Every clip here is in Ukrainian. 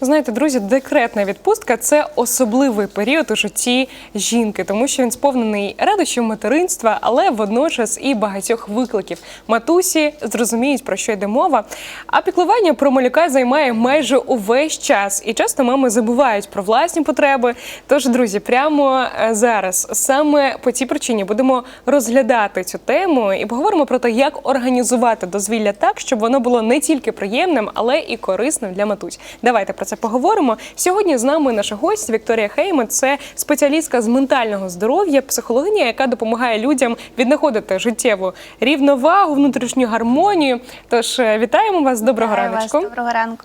Знаєте, друзі, декретна відпустка це особливий період у житті жінки, тому що він сповнений радощів материнства, але водночас і багатьох викликів. Матусі зрозуміють про що йде мова. А піклування про малюка займає майже увесь час, і часто мами забувають про власні потреби. Тож, друзі, прямо е, зараз саме по цій причині будемо розглядати цю тему і поговоримо про те, як організувати дозвілля так, щоб воно було не тільки приємним, але і корисним для матусь. Давайте про це поговоримо. Сьогодні з нами наша гостя Вікторія Хейман. Це спеціалістка з ментального здоров'я, психологиня, яка допомагає людям віднаходити життєву рівновагу, внутрішню гармонію. Тож е, вітаємо вас. Доброго Вітаю раночку. Вас. Доброго ранку.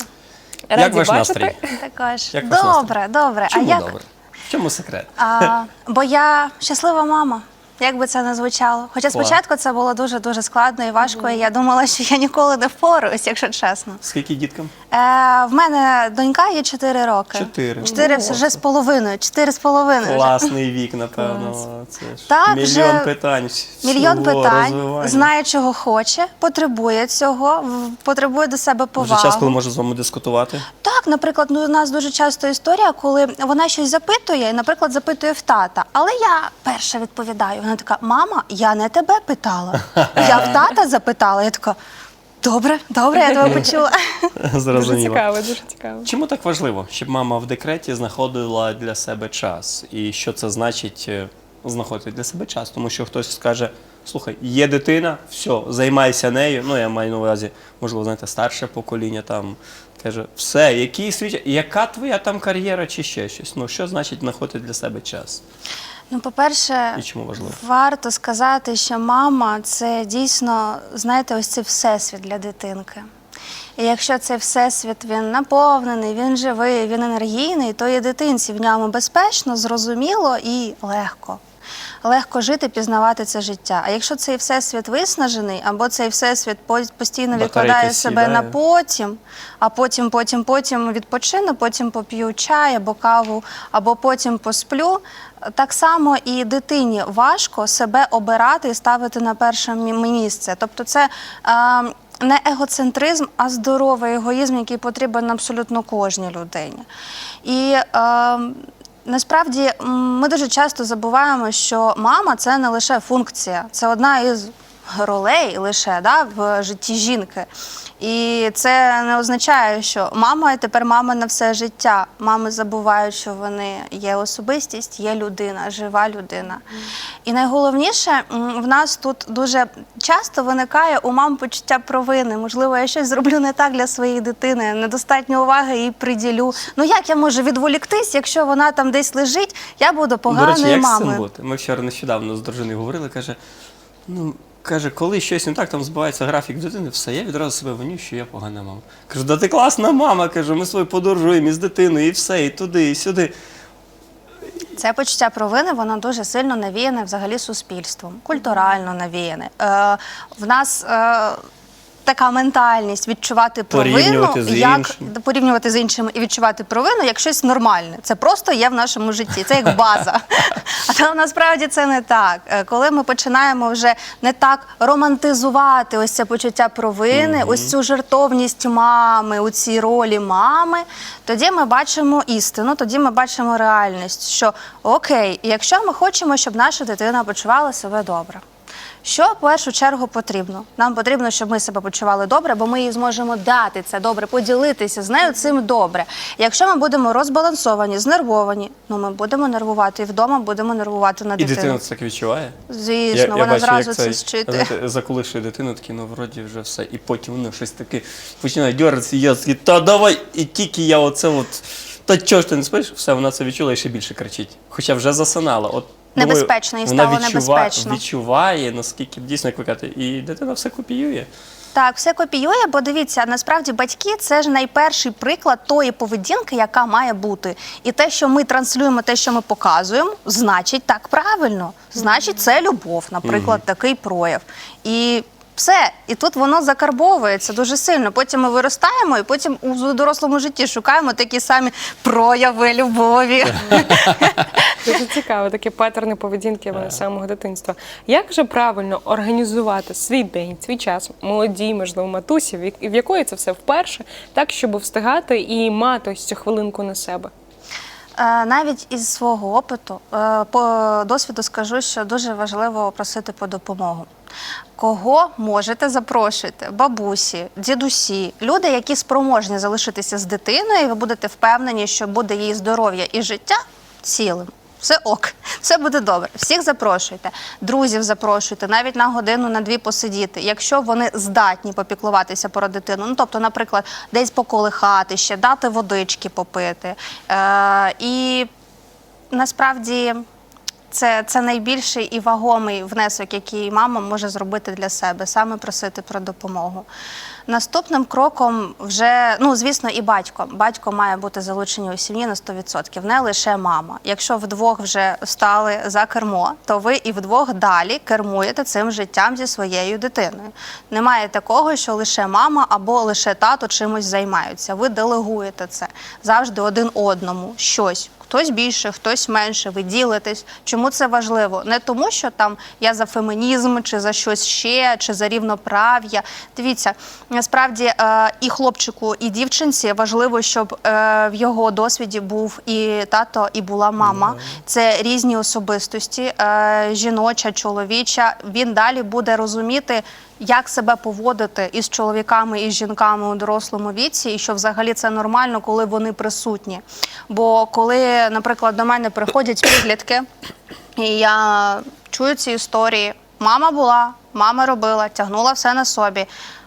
Раді Як ваш бачити. настрій? Також. Як добре, добре. Чому а як? добре? В чому секрет? А, бо я щаслива мама. Як би це не звучало. Хоча Клас. спочатку це було дуже дуже складно і важко. І я думала, що я ніколи не впораюсь, якщо чесно. Скільки діткам? Е, в мене донька є 4 роки. Чотири. Чотири Ну, вже з половиною. Чотири з половиною. Класний вік, напевно. Це ж Так, мільйон вже питань. Мільйон всього питань, розвивання. знає, чого хоче, потребує цього, потребує до себе Вже час, коли може з вами дискутувати. Так, наприклад, ну, у нас дуже часто історія, коли вона щось запитує, і, наприклад, запитує в тата. Але я перша відповідаю. Вона така: мама, я не тебе питала. Я в тата запитала. Я така. Добре, добре, я тебе почула. Дуже цікаво, дуже цікаво. Чому так важливо, щоб мама в декреті знаходила для себе час? І що це значить е, знаходити для себе час? Тому що хтось скаже: слухай, є дитина, все, займайся нею. Ну, я маю на увазі, можливо, знаєте, старше покоління там каже, все, який світ, яка твоя там кар'єра чи ще щось? Ну, що значить знаходити для себе час? Ну, по-перше, І чому важливо? варто сказати, що мама це дійсно, знаєте, ось цей всесвіт для дитинки. І якщо цей всесвіт він наповнений, він живий, він енергійний, то і дитинці в ньому безпечно, зрозуміло і легко. Легко жити, пізнавати це життя. А якщо цей всесвіт виснажений, або цей всесвіт постійно відкладає себе на потім, а потім, потім, потім відпочину, потім поп'ю чай або каву, або потім посплю. Так само і дитині важко себе обирати і ставити на перше місце. Тобто, це е, не егоцентризм, а здоровий егоїзм, який потрібен абсолютно кожній людині. І е, Насправді ми дуже часто забуваємо, що мама це не лише функція, це одна із ролей лише да, в житті жінки. І це не означає, що мама тепер мама на все життя. Мами забувають, що вони є особистість, є людина, жива людина. І найголовніше в нас тут дуже часто виникає у мам почуття провини. Можливо, я щось зроблю не так для своєї дитини, недостатньо уваги їй приділю. Ну як я можу відволіктись, якщо вона там десь лежить, я буду До речі, як з цим мамою. бути? Ми вчора нещодавно з дружиною говорили, каже, ну, каже, коли щось не так, там збивається графік дитини, все, я відразу себе виню, що я погана мама. Кажу, да ти класна мама, кажу, ми свою подорожуємо із дитиною, і все, і туди, і сюди. Це почуття провини, воно дуже сильно навіяне взагалі суспільством, культурально навіяне. Е, в нас е, така ментальність відчувати провину, Порівнювати з як іншим. порівнювати з іншими і відчувати провину як щось нормальне. Це просто є в нашому житті, це як база. А то насправді це не так. Е, Коли ми починаємо вже не так романтизувати ось це почуття провини, ось цю жертовність мами, у цій ролі мами, тоді ми бачимо істину, тоді ми бачимо реальність, що окей, якщо ми хочемо, щоб наша дитина почувала себе добре. Що в першу чергу потрібно? Нам потрібно, щоб ми себе почували добре, бо ми їй зможемо дати це добре, поділитися з нею цим добре. Якщо ми будемо розбалансовані, знервовані, ну ми будемо нервувати і вдома будемо нервувати на І дитину. дитина це так відчуває. Звісно, вона зразу це знаєте, заколишує дитину, такий, ну вроді вже все. І потім воно щось таке починає дьоратися, і я такий, та давай, і тільки я оце от. Та чого ж ти не спиш? Все, вона це відчула і ще більше кричить. Хоча вже засинала. От, Небезпечно, і вона стало відчува- небезпечно. відчуває, наскільки дійсно, як ви кажете, і дитина все копіює. Так, все копіює, бо дивіться, насправді батьки це ж найперший приклад тої поведінки, яка має бути. І те, що ми транслюємо, те, що ми показуємо, значить так правильно. Значить, це любов, наприклад, такий прояв. І все, і тут воно закарбовується дуже сильно. Потім ми виростаємо, і потім у дорослому житті шукаємо такі самі прояви любові. Дуже цікаво, такі паттерни поведінки вони з самого дитинства. Як же правильно організувати свій день, свій час, молодій, можливо, матусі, в в якої це все вперше, так, щоб встигати і мати ось цю хвилинку на себе? Е, Навіть із свого опиту, е, по досвіду скажу, що дуже важливо просити по допомогу. Кого можете запрошуйте? Бабусі, дідусі, люди, які спроможні залишитися з дитиною, і ви будете впевнені, що буде її здоров'я і життя цілим. Все ок, все буде добре. Всіх запрошуйте, друзів запрошуйте, навіть на годину, на дві посидіти, якщо вони здатні попіклуватися про дитину. Ну тобто, наприклад, десь поколихати ще, дати водички попити. Е, і насправді це, це найбільший і вагомий внесок, який мама може зробити для себе, саме просити про допомогу. Наступним кроком вже, ну звісно, і батько. Батько має бути залучений у сім'ї на 100%, не лише мама. Якщо вдвох вже стали за кермо, то ви і вдвох далі кермуєте цим життям зі своєю дитиною. Немає такого, що лише мама або лише тато чимось займаються. Ви делегуєте це завжди один одному щось. Хтось більше, хтось менше, ви ділитесь. Чому це важливо? Не тому, що там я за фемінізм, чи за щось ще, чи за рівноправ'я. Дивіться, насправді е, і хлопчику, і дівчинці важливо, щоб е, в його досвіді був і тато, і була мама. Це різні особистості, е, жіноча, чоловіча. Він далі буде розуміти. Як себе поводити із чоловіками і жінками у дорослому віці, і що взагалі це нормально, коли вони присутні. Бо коли, наприклад, до мене приходять підлітки, і я чую ці історії, мама була, мама робила, тягнула все на собі,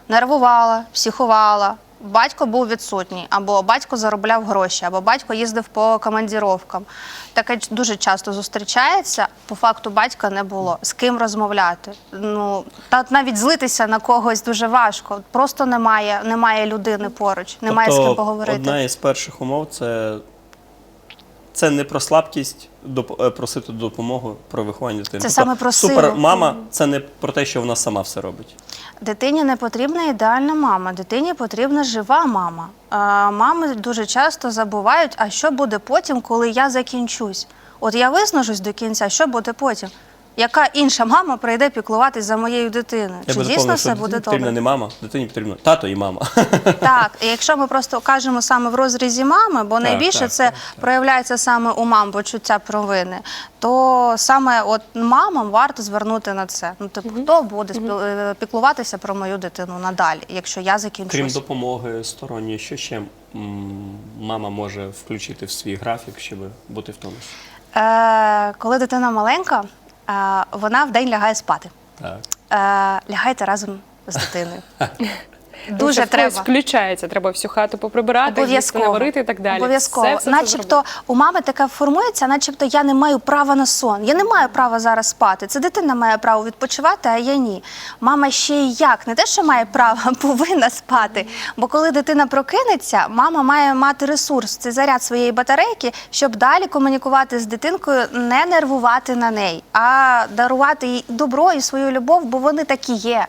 нервувала, психувала. Батько був відсутній, або батько заробляв гроші, або батько їздив по командіровкам. Таке дуже часто зустрічається. По факту батька не було. З ким розмовляти? Ну та навіть злитися на когось дуже важко. Просто немає, немає людини поруч, немає з Тобто, ким поговорити. Одна із перших умов це, це не про слабкість доп- е, просити допомогу про виховання дитини. Це саме про силу. Супер мама це не про те, що вона сама все робить. Дитині не потрібна ідеальна мама, дитині потрібна жива мама. А, мами дуже часто забувають, а що буде потім, коли я закінчусь. От я виснажусь до кінця, що буде потім? Яка інша мама прийде піклуватись за моєю дитиною? Я Чи дійсно доповнив, все що буде дитині потрібна не мама, дитині потрібно тато і мама. Так, і якщо ми просто кажемо саме в розрізі мами, бо найбільше так, це так, так. проявляється саме у мам почуття провини, то саме от мамам варто звернути на це. Ну, типу, хто буде спіл- е, піклуватися про мою дитину надалі, якщо я закінчусь? Крім допомоги сторонньої, що ще м, мама може включити в свій графік, щоб бути в тонусі? Е, коли дитина маленька, вона в день лягає спати. Так. Е, лягайте разом з дитиною. Дуже Дуже треба. включається, треба всю хату поприбирати, Обов'язково. наварити і так далі. Обов'язково. Все, все це начебто у мами таке формується, начебто я не маю права на сон. Я не маю права зараз спати. Це дитина має право відпочивати, а я ні. Мама ще й як не те, що має право, а повинна спати. Бо коли дитина прокинеться, мама має мати ресурс, це заряд своєї батарейки, щоб далі комунікувати з дитинкою, не нервувати на неї, а дарувати їй добро і свою любов, бо вони такі є.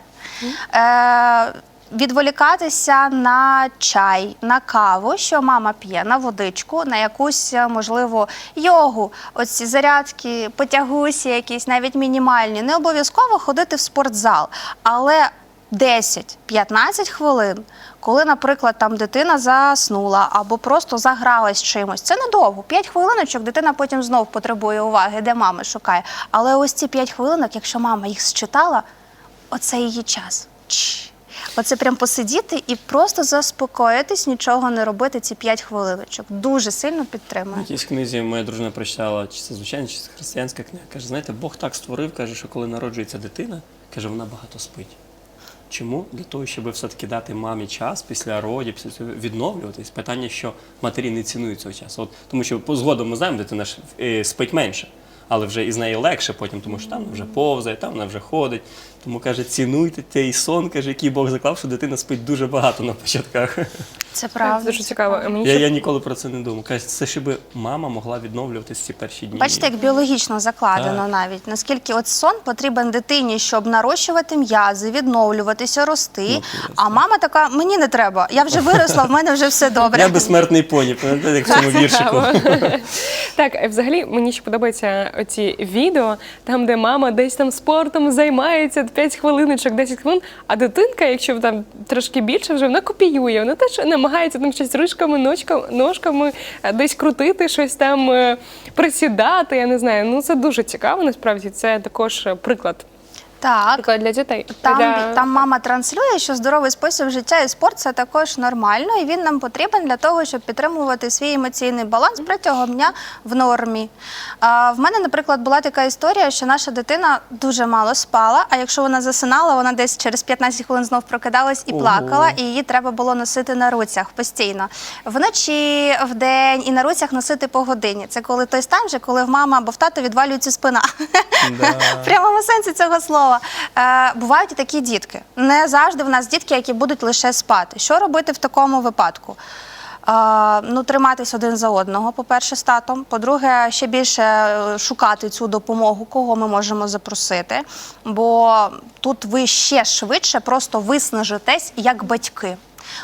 Е, Відволікатися на чай, на каву, що мама п'є, на водичку, на якусь, е, можливо, йогу, оці зарядки, потягусі якісь, навіть мінімальні. Не обов'язково ходити в спортзал, але 10-15 хвилин, коли, наприклад, там дитина заснула або просто загралась чимось, це недовго. 5 хвилиночок дитина потім знов потребує уваги, де мама шукає. Але ось ці 5 хвилинок, якщо мама їх считала, оце її час. Оце прям посидіти і просто заспокоїтись, нічого не робити ці 5 хвилиночок. Дуже сильно В підтримую. якійсь книзі моя дружина прочитала, чи це звичайна, чи це християнська книга. Каже, знаєте, Бог так створив, каже, що коли народжується дитина, каже, вона багато спить. Чому? Для того, щоб все-таки дати мамі час після родів, після відновлюватись. Питання, що матері не цінують цього часу. От, тому що згодом ми знаємо, дитина ж е, спить менше, але вже із нею легше потім, тому що там вона вже повзає, там вона вже ходить. Тому каже, цінуйте цей сон, каже, який Бог заклав, що дитина спить дуже багато на початках. Це правда. Це Дуже це цікаво. правда. Мені Я, ще я ніколи про це не думав. Каже, це щоб мама могла відновлюватись ці перші дні. Бачите, як біологічно закладено Так. навіть наскільки от сон потрібен дитині, щоб нарощувати м'язи, відновлюватися, рости. Ну, а мама така: мені не треба, я вже виросла, в мене вже все добре. Я безсмертний поні, пам'ятаєте, як в цьому віршику. Так, а взагалі мені ще подобаються оці відео, там, де мама десь там спортом займається 5 хвилиночок, 10 хвилин, а дитинка, якщо там трошки більше, вже вона копіює, вона теж намагається там щось ришками, ножками, ножками е, десь крутити, щось там е, присідати. Я не знаю. Ну це дуже цікаво. Насправді це також е, приклад. Так. Приклад для дітей. Там, для... там мама транслює, що здоровий спосіб життя і спорт це також нормально, і він нам потрібен для того, щоб підтримувати свій емоційний баланс протягом дня в нормі. А, в мене, наприклад, була така історія, що наша дитина дуже мало спала, а якщо вона засинала, вона десь через 15 хвилин знов прокидалась і Ого. плакала, і її треба було носити на руцях постійно. Вночі, вдень і на руцях носити по годині. Це коли той стан, вже, коли в мами або в тата відвалюється спина. Да. В прямому сенсі цього слова. Е, бувають і такі дітки. Не завжди в нас дітки, які будуть лише спати. Що робити в такому випадку? Е, ну, триматись один за одного, по-перше, з татом. По-друге, ще більше е, шукати цю допомогу, кого ми можемо запросити. Бо тут ви ще швидше просто виснажитесь як батьки.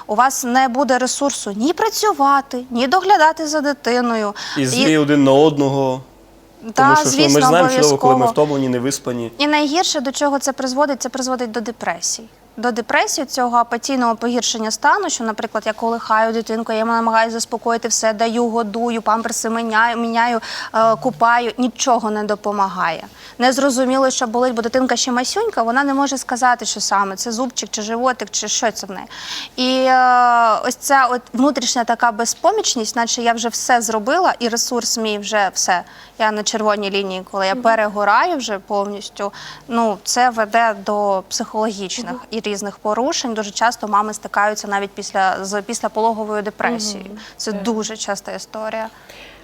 У вас не буде ресурсу ні працювати, ні доглядати за дитиною. І злі один на одного. Та, Тому що ж, ну, ми ж знаємо, чудово, коли ми втомлені, не виспані. І найгірше до чого це призводить, це призводить до депресії. До депресії цього апатійного погіршення стану, що, наприклад, я колихаю дитинку, я намагаюся заспокоїти все, даю, годую, памперси міняю, міняю е, купаю, нічого не допомагає. Не зрозуміло, що болить, бо дитинка ще масюнька, вона не може сказати, що саме це зубчик чи животик, чи що це в неї. І е, ось ця от внутрішня така безпомічність, наче я вже все зробила, і ресурс мій вже все. Я на червоній лінії, коли я перегораю вже повністю. Ну це веде до психологічних і різних порушень. Дуже часто мами стикаються навіть після з після пологовою депресією. Це дуже часта історія.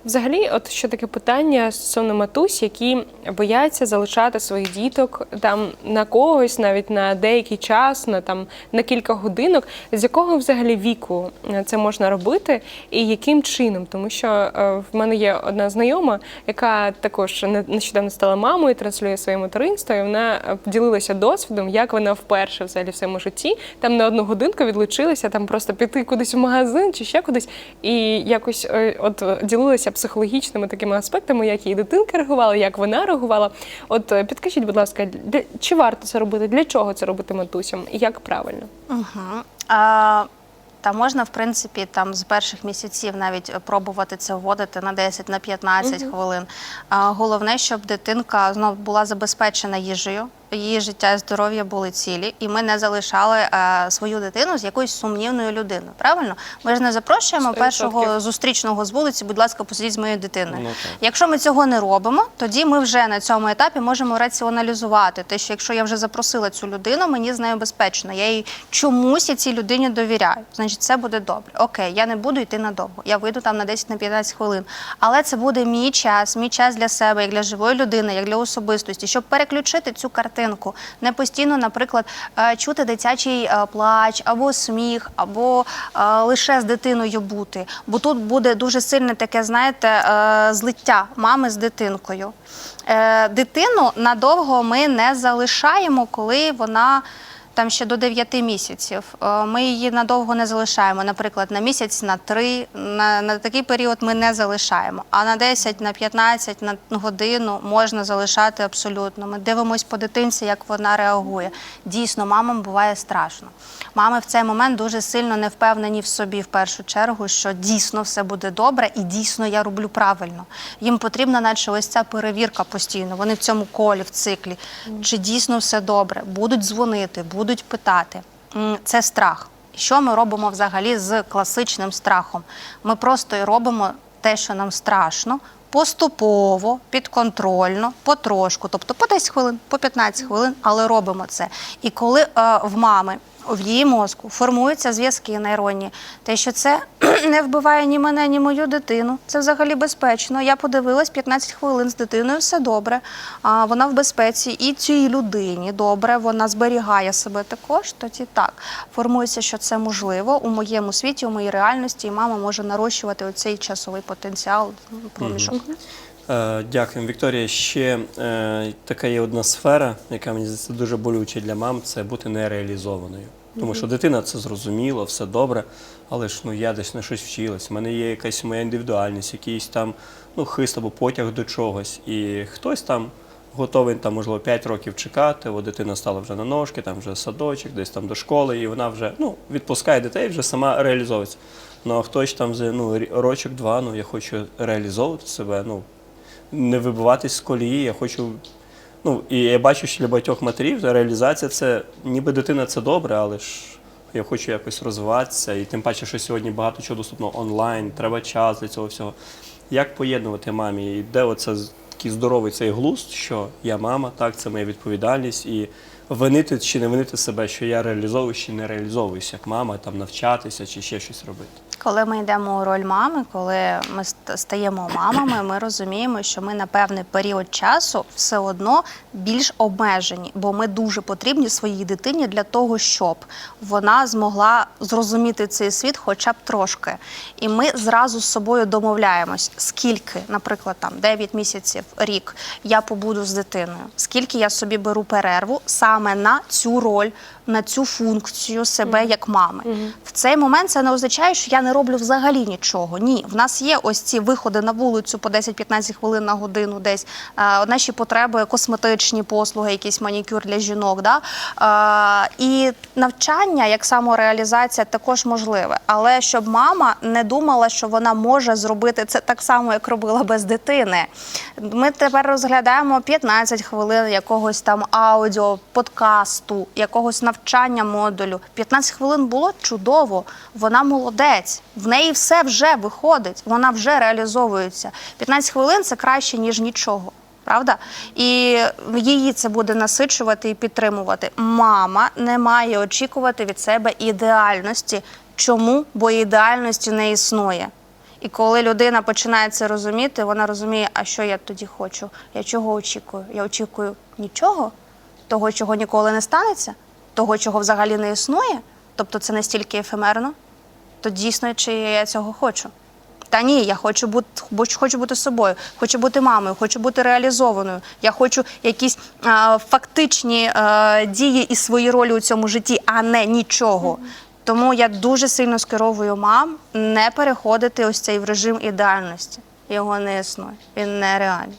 Взагалі, от що таке питання стосовно матусь, які бояться залишати своїх діток там на когось, навіть на деякий час, на там на кілька годинок. З якого взагалі віку це можна робити, і яким чином? Тому що е, в мене є одна знайома, яка також не- нещодавно стала мамою, транслює своє материнство, і вона е, поділилася досвідом, як вона вперше взагалі в своєму житті там на одну годинку відлучилася, там просто піти кудись в магазин чи ще кудись, і якось е, от е, ділилася психологічними такими аспектами, як її дитинка реагувала, як вона реагувала. От е, підкажіть, будь ласка, для чи варто це робити? Для чого це робити матусям? І як правильно? Угу. А, та можна, в принципі, там з перших місяців навіть пробувати це вводити на 10 на 15 хвилин. А, головне, щоб дитинка знов була забезпечена їжею. Її життя і здоров'я були цілі, і ми не залишали е, свою дитину з якоюсь сумнівною людиною. Правильно? Ми ж не запрошуємо 100%. першого зустрічного з вулиці, будь ласка, посидіть з моєю дитиною. Ну. Якщо ми цього не робимо, тоді ми вже на цьому етапі можемо раціоналізувати те, що якщо я вже запросила цю людину, мені з нею безпечно. Я їй чомусь я цій людині довіряю. Значить, це буде добре. Окей, я не буду йти надовго. Я вийду там на 10 на 15 хвилин. Але це буде мій час, мій час для себе, як для живої людини, як для особистості, щоб переключити цю картинку. Не постійно, наприклад, е, чути дитячий е, плач або сміх, або е, лише з дитиною бути. Бо тут буде дуже сильне таке, знаєте, злиття мами з дитинкою. Дитину надовго ми не залишаємо, коли вона. Там ще до 9 місяців. Е, Ми її надовго не залишаємо. Наприклад, на місяць, на 3, на, на такий період ми не залишаємо. А на 10, на 15, на годину можна залишати абсолютно. Ми дивимося по дитинці, як вона реагує. Дійсно, мамам буває страшно. Мами в цей момент дуже сильно не впевнені в собі в першу чергу, що дійсно все буде добре і дійсно я роблю правильно. Їм потрібна, наче ось ця перевірка постійно. Вони в цьому колі, в циклі. Чи дійсно все добре? Будуть дзвонити, будуть питати. Це страх. Що ми робимо взагалі з класичним страхом? Ми просто робимо те, що нам страшно, поступово, підконтрольно, потрошку, тобто по 10 хвилин, по 15 хвилин, але робимо це. І коли е, в мами в її мозку формуються зв'язки нейронні. Те, що це не вбиває ні мене, ні мою дитину. Це взагалі безпечно. Я подивилась 15 хвилин з дитиною, все добре. А вона в безпеці, і цій людині добре, вона зберігає себе також. Тоді так формується, що це можливо у моєму світі, у моїй реальності, і мама може нарощувати оцей часовий потенціал ну, проміжок. Е, Дякую, Вікторія. Ще е, така є одна сфера, яка мені здається дуже болюча для мам, це бути нереалізованою. Тому що дитина це зрозуміло, все добре, але ж ну я десь на щось вчилась. У мене є якась моя індивідуальність, якийсь там ну, хист або потяг до чогось. І хтось там готовий там, можливо, 5 років чекати, от дитина стала вже на ножки, там вже садочок, десь там до школи, і вона вже ну, відпускає дітей, вже сама реалізовується. Ну а хтось там за ну, рі- рочок, два, ну я хочу реалізовувати себе, ну не вибиватись з колії. Я хочу. Ну, і я бачу, що для багатьох матерів реалізація це ніби дитина це добре, але ж я хочу якось розвиватися. І тим паче, що сьогодні багато чого доступно онлайн, треба час для цього всього. Як поєднувати мамі? І де оце такий здоровий цей глузд, що я мама, так, це моя відповідальність, і винити чи не винити себе, що я реалізовуюсь чи не реалізовуюсь як мама, там навчатися чи ще щось робити. Коли ми йдемо у роль мами, коли ми стаємо мамами, ми розуміємо, що ми на певний період часу все одно більш обмежені, бо ми дуже потрібні своїй дитині для того, щоб вона змогла зрозуміти цей світ хоча б трошки. І ми зразу з собою домовляємось, скільки, наприклад, там 9 місяців, рік я побуду з дитиною, скільки я собі беру перерву саме на цю роль, на цю функцію себе як мами. В цей момент це не означає, що я не роблю взагалі нічого. Ні, в нас є ось ці виходи на вулицю по 10-15 хвилин на годину, десь наші потреби, косметичні послуги, якийсь манікюр для жінок. Да? І навчання як самореалізація також можливе. Але щоб мама не думала, що вона може зробити це так само, як робила без дитини. Ми тепер розглядаємо 15 хвилин якогось там аудіо, подкасту, якогось навчання модулю. 15 хвилин було чудово. Вона молодець. В неї все вже виходить, вона вже реалізовується. 15 хвилин це краще, ніж нічого. Правда? І її це буде насичувати і підтримувати. Мама не має очікувати від себе ідеальності. Чому? Бо ідеальності не існує. І коли людина починає це розуміти, вона розуміє, а що я тоді хочу? Я чого очікую? Я очікую нічого, того, чого ніколи не станеться, того, чого взагалі не існує. Тобто це настільки ефемерно, то дійсно чи я цього хочу. Та ні, я хочу бути, хочу бути собою, хочу бути мамою, хочу бути реалізованою. Я хочу якісь а, фактичні а, дії і свої ролі у цьому житті, а не нічого. Тому я дуже сильно скеровую мам не переходити ось цей в режим ідеальності. Його не існує, він нереальний.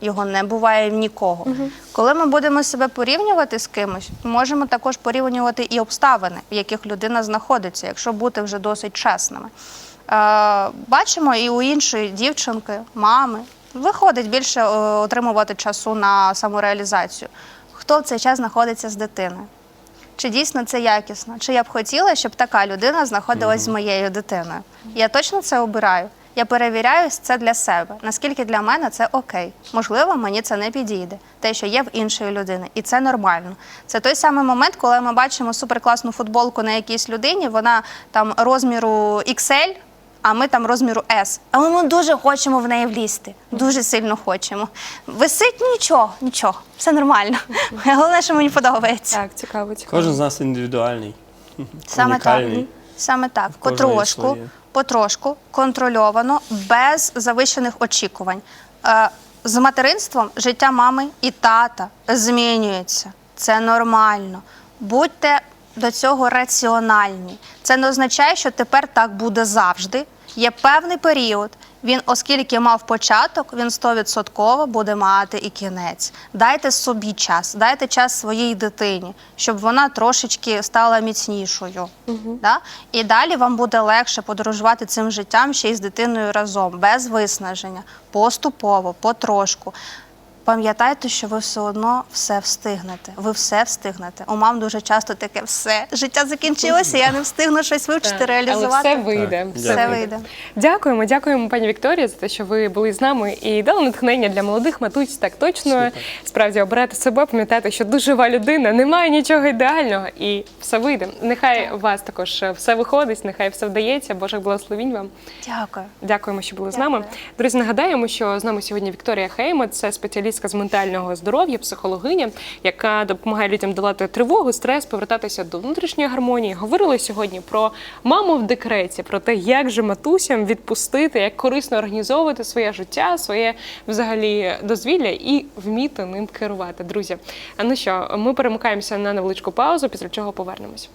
Його не буває в нікого. Коли ми будемо себе порівнювати з кимось, можемо також порівнювати і обставини, в яких людина знаходиться, якщо бути вже досить чесними. Е, бачимо і у іншої дівчинки, мами, виходить більше е, отримувати часу на самореалізацію. Хто в цей час знаходиться з дитиною? Чи дійсно це якісно? Чи я б хотіла, щоб така людина знаходилась з моєю дитиною? Я точно це обираю. Я перевіряю це для себе. Наскільки для мене це окей. Можливо, мені це не підійде. Те, що є в іншої людини, і це нормально. Це той самий момент, коли ми бачимо суперкласну футболку на якійсь людині. Вона там розміру XL, а ми там розміру S. Але ми дуже хочемо в неї влізти. Дуже сильно хочемо. Висить нічого, нічого, все нормально. Головне, що мені подобається. Так, цікаво, цікаво. Кожен з нас індивідуальний. Саме так. Саме так. є Потрошку, своє. Потрошку, контрольовано, без завищених очікувань. Е, з материнством життя мами і тата змінюється. Це нормально. Будьте до цього раціональні. Це не означає, що тепер так буде завжди. Є певний період. Він, оскільки мав початок, він 100% буде мати і кінець. Дайте собі час, дайте час своїй дитині, щоб вона трошечки стала міцнішою. Да? І далі вам буде легше подорожувати цим життям ще й з дитиною разом, без виснаження, поступово, потрошку. Пам'ятайте, що ви все одно все встигнете. Ви все встигнете. У мам дуже часто таке все. Життя закінчилося, я не встигну щось вивчити, Так, реалізувати. Але все вийде. Так, все Дякую. вийде. Дякуємо, дякуємо, пані Вікторія, за те, що ви були з нами і дали натхнення для молодих матусь. Так точно Супер. справді обирати себе, пам'ятати, що дуже жива людина, немає нічого ідеального, і все вийде. Нехай у вас також все виходить, нехай все вдається. Божих благословінь вам. Дякую. Дякуємо, що були з нами. Друзі, нагадаємо, що з нами сьогодні Вікторія Хейма, це спеціалістка з ментального здоров'я, психологиня, яка допомагає людям долати тривогу, стрес, повертатися до внутрішньої гармонії. Говорили сьогодні про маму в декреті, про те, як же матусям відпустити, як корисно організовувати своє життя, своє взагалі дозвілля і вміти ним керувати. Друзі, а ну що, ми перемикаємося на невеличку паузу, після чого повернемось.